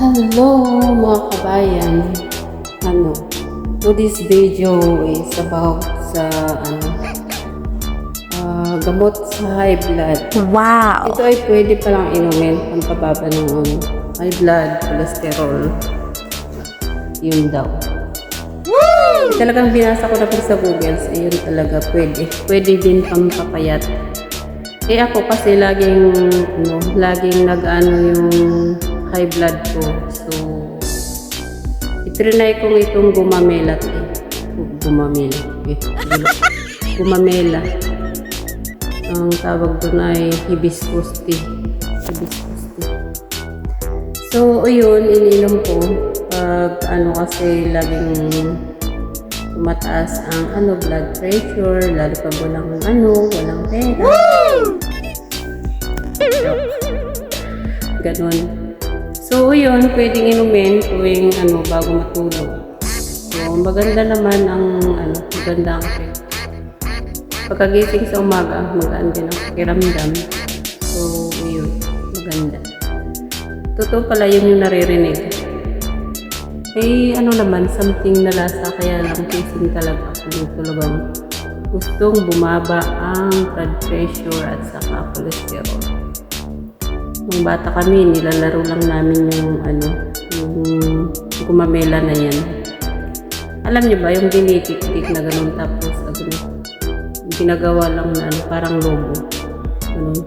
Hello mga kabayan. Ano, so this video is about sa ano, ah, gamot sa high blood. Wow! Ito ay pwede palang inumin pampababa ng ano, high blood, cholesterol. Yun daw. Talagang binasa ko na po sa Google, so yun talaga pwede. Pwede din pampapayat. Eh ako kasi laging, ano, laging nag-ano yung high blood ko. So, itrinay kong itong gumamela. Eh. Gumamela. Eh, gumamela. Ang tawag doon ay hibiscus tea. Hibiscus tea. So, yun, ininom ko. Pag ano kasi laging tumataas ang ano blood pressure, lalo pag walang ano, walang pera. Ganon. So, yun, pwedeng inumin tuwing ano, bago matulog. So, maganda naman ang ano, maganda ang effect. Pagkagising sa umaga, magaan din ang pakiramdam. So, yun, maganda. Totoo pala yun yung naririnig. Eh, ano naman, something na lasa, kaya lang kissing talaga ako yung talagang gustong bumaba ang blood pressure at saka cholesterol. Nung bata kami, nilalaro lang namin yung ano, yung gumamela na yan. Alam niyo ba, yung dinitik-tik na ganun tapos ano, ginagawa lang na ano, parang logo. Ganun.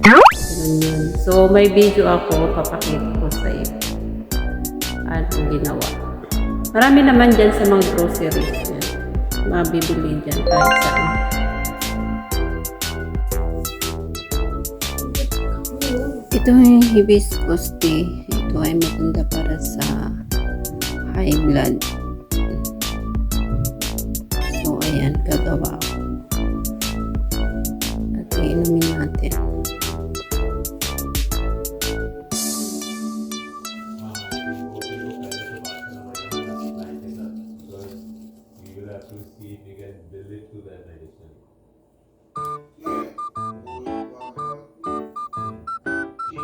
Ganun yun. So, may video ako, papakita ko sa iyo. Ano ginawa. Marami naman dyan sa mga groceries. Yan. Mabibili dyan kahit saan. Ito yung hibiscus tea. Ito ay maganda para sa high blood. So, ayan, gagawa ko. At inumin natin.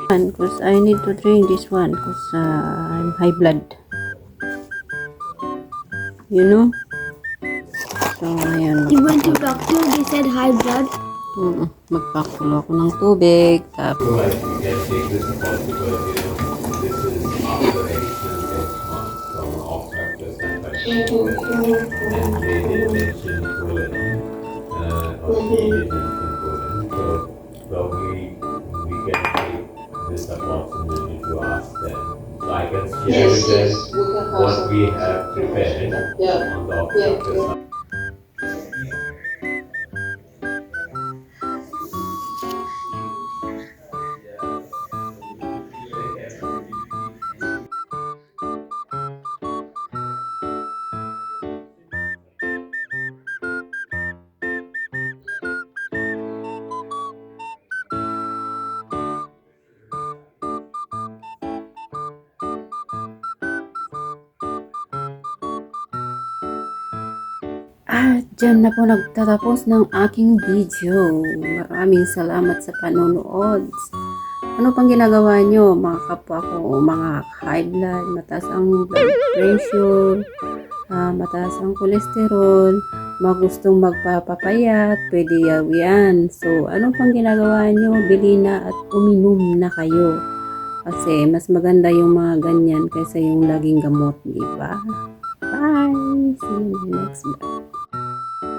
Because I need to drink this one because uh, I'm high blood. You know? So, ayan. You went to doctor, they said high blood. Mm, magpakulo ako ng tubig. Tapos, So I we can take this possibility, you know, this is after additional benchmark from Oxford plus and And they did mention Poland, uh, we not needed to ask them. Like yes, them yes, what we have prepared yeah. on the yeah. At dyan na po nagtatapos ng aking video. Maraming salamat sa panonood. Ano pang ginagawa nyo, mga kapwa ko, mga high blood, mataas ang blood pressure, ah, mataas ang cholesterol, mga gustong magpapapayat, pwede yaw yan. So, ano pang ginagawa nyo, bili na at uminom na kayo. Kasi mas maganda yung mga ganyan kaysa yung laging gamot, di ba? Bye! See you in the next vlog.